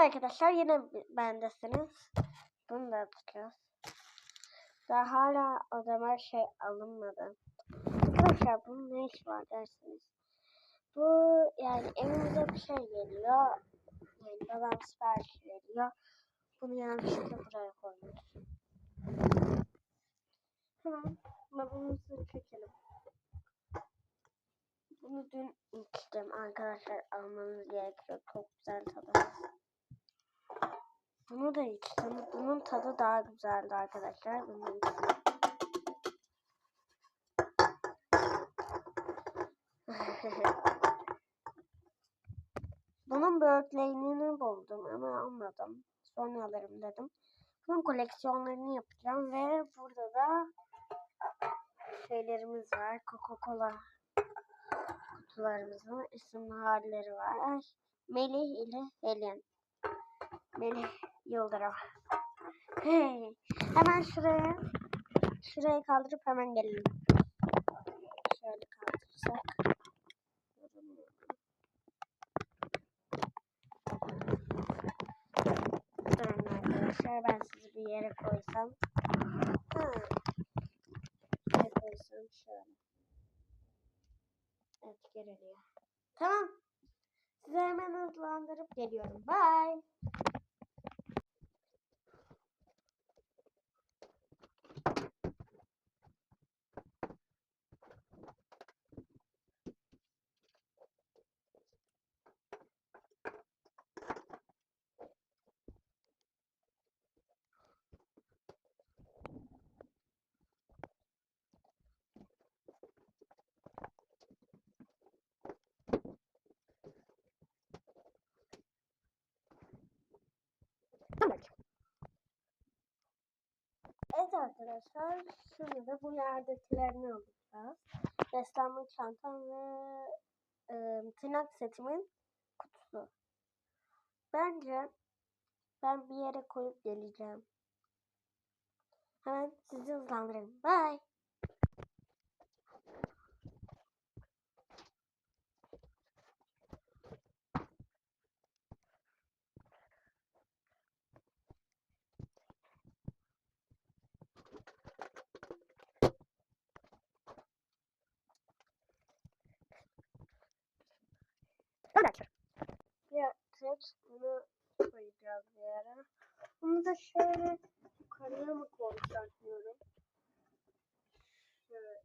arkadaşlar yine bendesiniz. Bunu da atacağız. Daha hala odama şey alınmadı. Arkadaşlar bunun ne iş var dersiniz. Bu yani evimize bir şey geliyor. Yani babam sipariş veriyor. Bunu yanlışlıkla buraya koymuş. Hemen babamızı çekelim. Bunu dün içtim arkadaşlar almanız gerekiyor. Çok güzel tadı. Bunu da içtim. Bunun tadı daha güzeldi arkadaşlar. Bunu. Bunun böğürtlerini buldum ama almadım. Sonra alırım dedim. Bunun koleksiyonlarını yapacağım ve burada da şeylerimiz var. Coca-Cola kutularımızın isimli halleri var. Melih ile Helen. Melih Yıldırım. Hemen şuraya şurayı kaldırıp hemen gelelim. Şöyle kaldırırsak. Durun arkadaşlar ben sizi bir yere koysam. Ha. Ne koysam şöyle. Evet geriliyor. Tamam. Size hemen hızlandırıp geliyorum. Bye. Evet arkadaşlar, şimdi de bu yerdekilerini alacağız. Beslenme çantam ve e, tırnak setimin kutusu. Bence ben bir yere koyup geleceğim. Hemen sizi hızlandırayım. Bye. Evet. Ya tek bunu koyacağız bir yere. Bunu da şöyle yukarıya mı koyacağım diyorum. Şöyle.